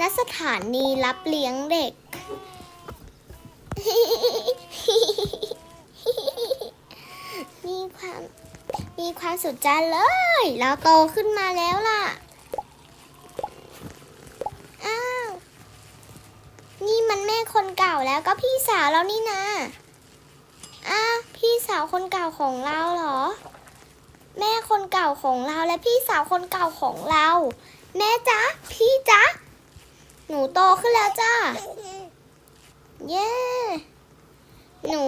ณสถานีรับเลี้ยงเด็ก มีความ มีความสุขใจเลย เราโตขึ้นมาแล้วล่ะ อ้าว นี่มันแม่คนเก่าแล้วก็พี่สาวแล้วนี่นะอ้าวพี่สาวคนเก่าของเราเหรอ แม่คนเก่าของเราและพี่สาวคนเก่าของเรา แม่จ๊ะ พี่จ๊ะ หนูโตขึ้นแล้วจ้า เย้ หนู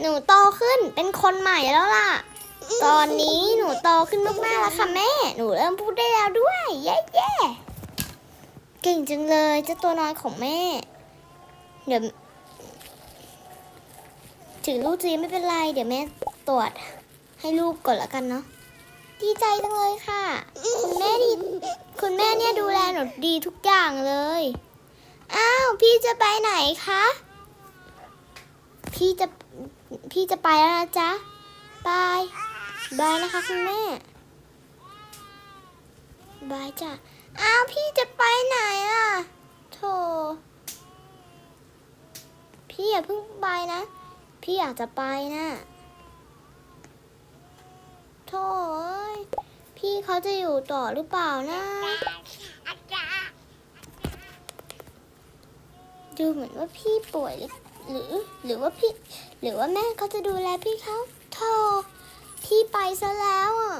หนูโตขึ้นเป็นคนใหม่แล้วล่ะ ตอนนี้หนูโตขึ้นมากๆแล้วค่ะแม่ หนูเริ่มพูดได้แล้วด้วย เย้เย้เก่งจังเลยเจ้าตัวน้อยของแม่ เดี๋ยวถึงลูกจะยังไม่เป็นไร เดี๋ยวแม่ตรวจให้ลูกก่อนละกันเนาะ ดีใจจังเลยค่ะ คุณแม่ดีคุณแม่เนี่ยดูแลหนูดีทุกอย่างเลย อ้าว พี่จะไปไหนคะ พี่จะพี่จะไปแล้วนะจ๊ะบายบายนะคะคุณแม่บายจ้ะ อ้าวพี่จะไปไหนล่ะโธ่พี่อย่าเพิ่งไปนะ พี่อยากจะไปนะ โธ่เอ้ยพี่เขาจะอยู่ต่อหรือเปล่านะ ดูเหมือนว่าพี่ป่วยหรือ หรือว่าพี่ หรือว่าแม่เขาจะดูแลพี่เขาโธ่พี่ไปซะแล้วอะ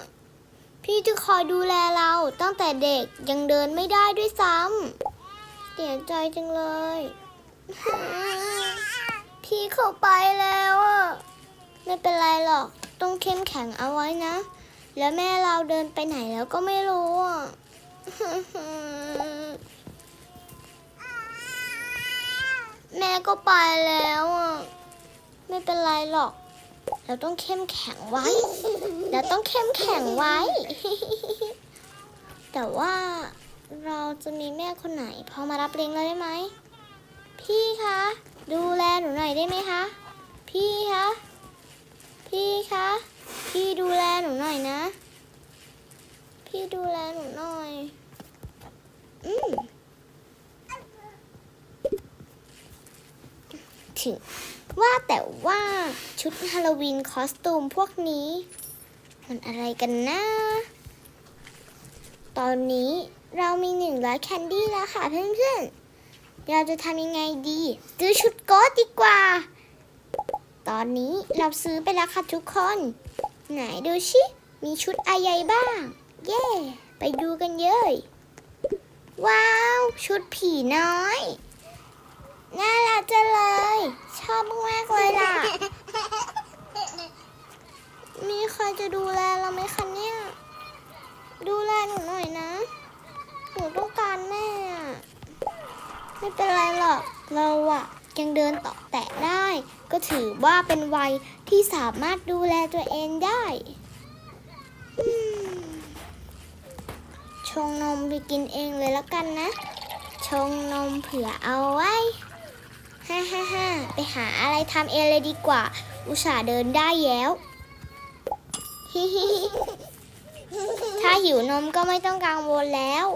พี่จะคอยดูแลเราตั้งแต่เด็กยังเดินไม่ได้ด้วยซ้ำเสียใจจังเลย พี่เขาไปแล้วอะ ไม่เป็นไรหรอก ต้องเข้มแข็งเอาไว้นะ แล้วแม่เราเดินไปไหนแล้วก็ไม่รู้อะแม่ก็ไปแล้วอะไม่เป็นไรหรอก เราต้องเข้มแข็งไว้ เราต้องเข้มแข็งไว้ แต่ว่าเราจะมีแม่คนไหน พอมารับเลี้ยงเราได้ไหม พี่คะ ดูแลหนูหน่อยได้ไหมคะ พี่คะ พี่คะ พี่ดูแลหนูหน่อยนะ พี่ดูแลหนูหน่อย อืมถึงว่าแต่ว่าชุดฮาโลวีนคอสตูมพวกนี้ มันอะไรกันนะ ตอนนี้เรามีหนึ่งร้อยแคนดี้แล้วค่ะเพื่อนๆ เราจะทำยังไงดี ซื้อชุดโก๊ทดีกว่า ตอนนี้เราซื้อไปแล้วค่ะทุกคน ไหนดูชิ มีชุดอะไรบ้าง เย้ ไปดูกันเยอะว้าว ชุดผีน้อย น่ารักจังเลย ชอบมากๆเลยล่ะ มีใครจะดูแลเราไหมคะเนี่ย ดูแลหนูหน่อยนะ หนูต้องการแม่ไม่เป็นไรหรอก เราอะยังเดินต่อแตะได้ ก็ถือว่าเป็นวัยที่สามารถดูแลตัวเองได้ ชงนมไปกินเองเลยแล้วกันนะ ชงนมเผื่อเอาไว้ ฮ่าฮ่าฮ่าไปหาอะไรทำเองเลยดีกว่า อุตส่าห์เดินได้แล้วฮิฮิฮิถ้าหิวนมก็ไม่ต้องกังวลแล้ว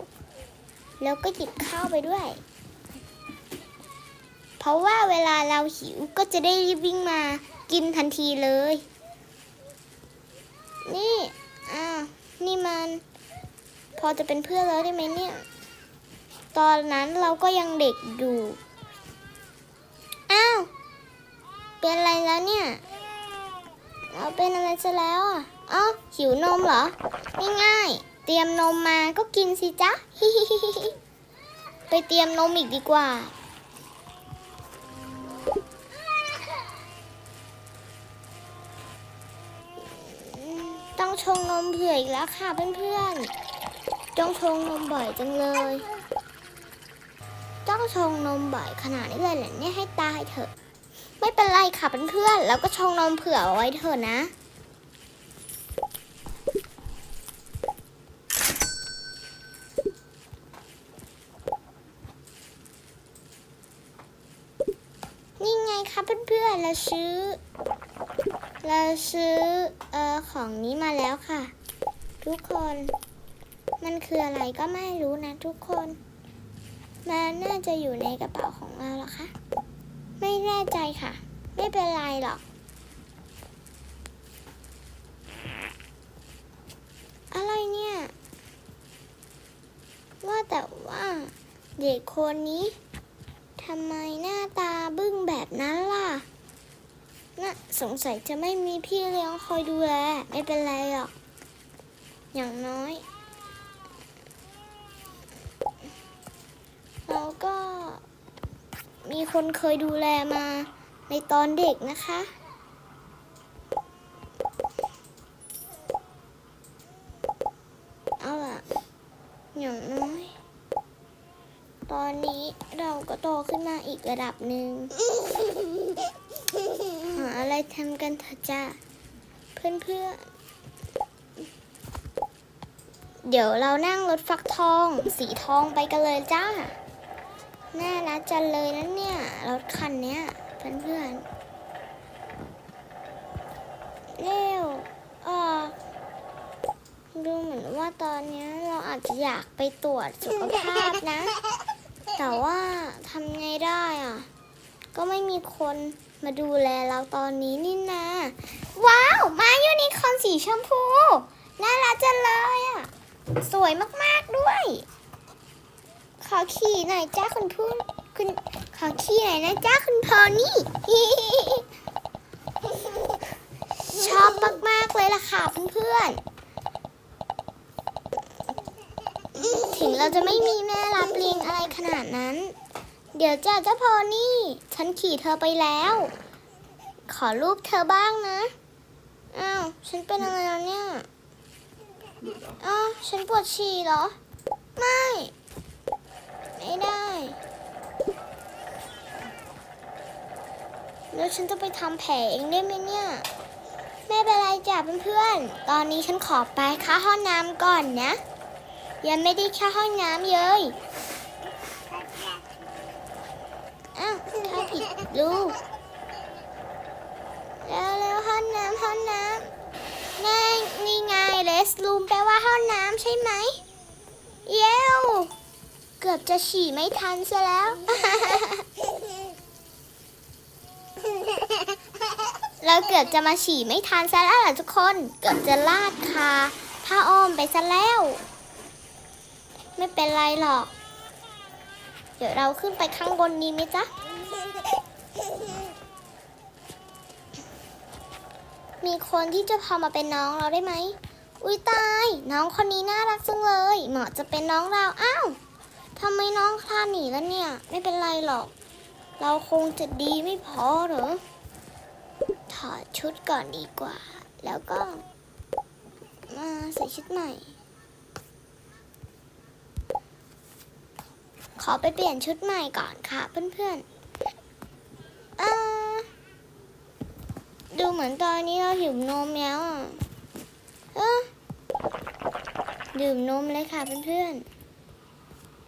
แล้วก็หยิบข้าวไปด้วย เพราะว่าเวลาเราหิวก็จะได้รีบวิ่งมากินทันทีเลย นี่อ้าวนี่มัน พอจะเป็นเพื่อนแล้วได้ไหมเนี่ย ตอนนั้นเราก็ยังเด็กอยู่ อ้าว เป็นอะไรแล้วเนี่ยเอาเป็นอะไรซะแล้วอะอ๋อหิวนมเหรอง่ายๆเตรียมนมมาก็กินสิจ๊ะ ไปเตรียมนมอีกดีกว่า ชงนมเผื่ออีกแล้วค่ะเพื่อนๆต้องชงนมบ่อยจังเลยต้องชงนมบ่อยขนาดนี้เลยเหรอเนี่ยให้ตายเถอะ ไม่เป็นไรค่ะเพื่อนๆ แล้วก็ชงนมเผื่อเอาไว้เถอะนะนี่ไงคะเพื่อนๆเราซื้อ เราซื้อเออของนี้มาแล้วค่ะ ทุกคน มันคืออะไรก็ไม่รู้นะทุกคน มันน่าจะอยู่ในกระเป๋าของเราหรอคะ ไม่แน่ใจค่ะ ไม่เป็นไรหรอก อะไรเนี่ย ว่าแต่ว่าเด็กคนนี้ทำไมหน้าตาบึ้งแบบนั้นล่ะ น่ะสงสัยจะไม่มีพี่เลี้ยงคอยดูแล ไม่เป็นไรหรอก อย่างน้อย เราก็มีคนเคยดูแลมาในตอนเด็กนะคะ เอาล่ะ อย่างน้อย ตอนนี้เราก็โตขึ้นมาอีกระดับหนึ่ง อะไรทำกันเถอะจ้าเพื่อนๆเดี๋ยวเรานั่งรถฟักทอง สีทองไปกันเลยจ้า น่ารักจังเลยนะเนี่ย รถคันเนี้ยเพื่อนๆเร็วออกดูเหมือนว่าตอนเนี้ยเราอาจจะอยากไปตรวจสุขภาพนะ แต่ว่าทำไงได้อะ ก็ไม่มีคน มาดูแลเราตอนนี้นี่นาว้าว มายูนิคอนสีชมพู น่ารักจังเลยอะ สวยมากๆด้วย ขอขี่หน่อยจ้าคุณผู้คุณขอขี่หน่อยนะจ้าคุณพอนี่ ชอบมากๆเลยล่ะค่ะเพื่อนๆถึงเราจะไม่มีแม่รับเลี้ยงอะไรขนาดนั้น เดี๋ยวจ้าเจ้าพอนี่ ฉันขี่เธอไปแล้ว ขอรูปเธอบ้างนะ อ้าว ฉันเป็นอะไรแล้วเนี่ยอ้าวฉันปวดฉี่เหรอ ไม่ ไม่ได้ แล้วฉันจะไปทำแผลเองได้ไหมเนี่ย ไม่เป็นไรจ้ะเพื่อนๆ ตอนนี้ฉันขอไปเข้าห้องน้ำก่อนนะ ยังไม่ได้เข้าห้องน้ำเลย อ้าวเข้าผิด ลูกแล้วแล้วห้องน้ำห้องน้ำง่ายนี่ไงเลสรูมแปลว่าห้องน้ำใช่ไหม เย้วเกือบจะฉี่ไม่ทันซะแล้ว เราเกือบจะมาฉี่ไม่ทันซะแล้วล่ะทุกคน เกือบจะลาดคาผ้าอ้อมไปซะแล้ว ไม่เป็นไรหรอก เดี๋ยวเราขึ้นไปข้างบนนี้ไหมจ๊ะ มีคนที่จะพอมาเป็นน้องเราได้ไหม อุ้ยตาย น้องคนนี้น่ารักจังเลย เหมาะจะเป็นน้องเรา อ้าวทำไมน้องคลานหนีแล้วเนี่ย ไม่เป็นไรหรอก เราคงจะดีไม่พอหรอ ถอดชุดก่อนดีกว่า แล้วก็ มาใส่ชุดใหม่ ขอไปเปลี่ยนชุดใหม่ก่อนค่ะเพื่อนๆอ่า ดูเหมือนตอนนี้เราหิวนมแล้วอะเออดื่มนมเลยค่ะเพื่อน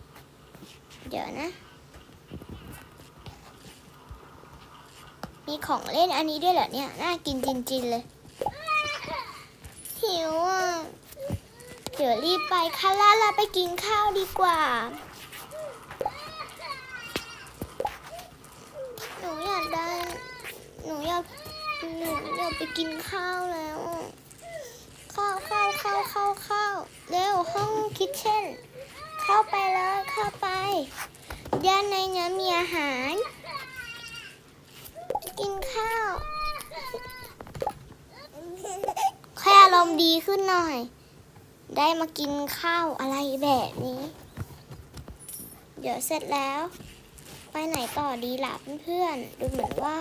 ๆ เดี๋ยวนะ มีของเล่นอันนี้ด้วยเหรอเนี่ย น่ากินจริงๆเลย หิวอะ เดี๋ยวรีบไปค่ะล่าเราไปกินข้าวดีกว่า หนูอยากได้ หนูอยาก หนู อยากไปกินข้าวแล้ว ข้าวข้าวข้าวข้าวข้าวเร็วห้องคิทเช่น เข้าไปเลยเข้าไปย่านในนี้มีอาหาร กินข้าวแค่อารมณ์ดีขึ้นหน่อย ได้มากินข้าวอะไรแบบนี้ เดี๋ยวเสร็จแล้ว ไปไหนต่อดีล่ะเพื่อนๆดูเหมือนว่า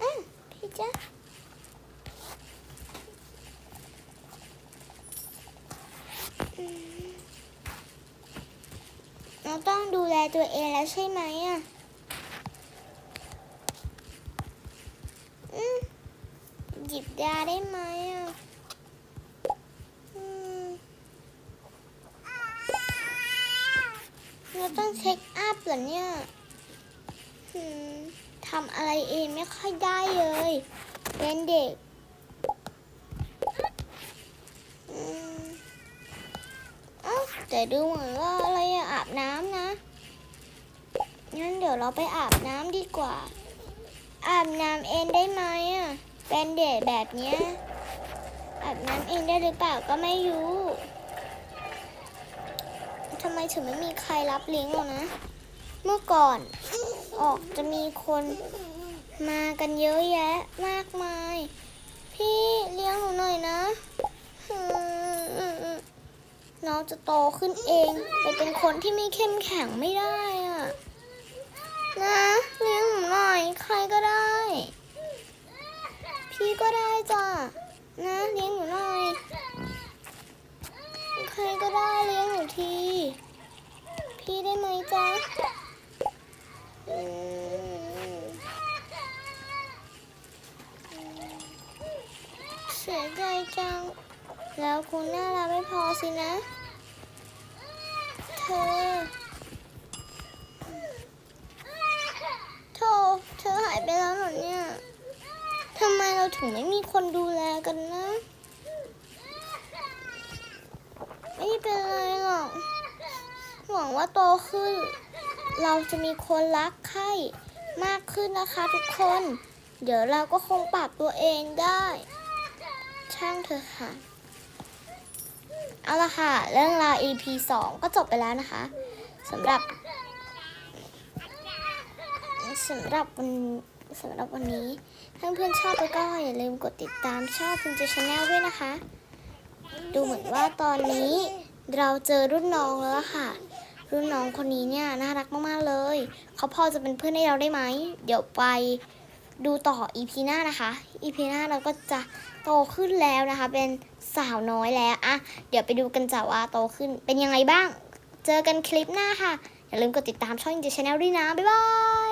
อะพี่จ๊ะอืม เราต้องดูแลตัวเองแล้วใช่ไหมอะอืมหยิบยาได้ไหมอะอืมเราต้องเช็คอัพเหรอเนี่ยทำอะไรเองไม่ค่อยได้เลย เป็นเด็ก อืมเอ้า แต่ดูเหมือนว่าอะไรอะอาบน้ำนะงั้นเดี๋ยวเราไปอาบน้ำดีกว่า อาบน้ำเองได้ไหมอะเป็นเด็กแบบเนี้ยอาบน้ำเองได้หรือเปล่าก็ไม่รู้ทำไมถึงไม่มีใครรับเลี้ยงเรานะ เมื่อก่อนออกจะมีคนมากันเยอะแยะมากมาย พี่เลี้ยงหนูหน่อยนะอืม น้องจะโตขึ้นเองไปเป็นคนที่ไม่เข้มแข็งไม่ได้อะนะเลี้ยงหนูหน่อยใครก็ได้ พี่ก็ได้จ้ะนะเลี้ยงหนูหน่อย ใครก็ได้เลี้ยงหนูที พี่ได้ไหมจ๊ะเสียใจจัง แล้วคุณน่ารักไม่พอสินะ เธอโธ่เธอหายไปแล้วเหรอเนี่ยทำไมเราถึงไม่มีคนดูแลกันนะ ไม่เป็นไรหรอก หวังว่าโตขึ้น เราจะมีคนรักใครมากขึ้นนะคะทุกคน เดี๋ยวเราก็คงปรับตัวเองได้ ช่างเถอะค่ะ เอาละค่ะ เรื่องราว EP 2 ก็จบไปแล้วนะคะสำหรับสำหรับวันสำหรับวันนี้ถ้าเพื่อนชอบก็อย่าลืมกดติดตามช่องพิมพ์ชาแนลด้วยนะคะ ดูเหมือนว่าตอนนี้เราเจอรุ่นน้องแล้วค่ะ รุ่นน้องคนนี้เนี่ยน่ารักมากๆเลย เขาพอจะเป็นเพื่อนให้เราได้ไหม เดี๋ยวไป ดูต่ออีพีหน้านะคะอีพีหน้าเราก็จะโตขึ้นแล้วนะคะ เป็นสาวน้อยแล้วอะเดี๋ยวไปดูกันจ้ะว่าโตขึ้นเป็นยังไงบ้าง เจอกันคลิปหน้าค่ะ อย่าลืมกดติดตามช่องจิชแนลด้วยนะ บ๊ายบาย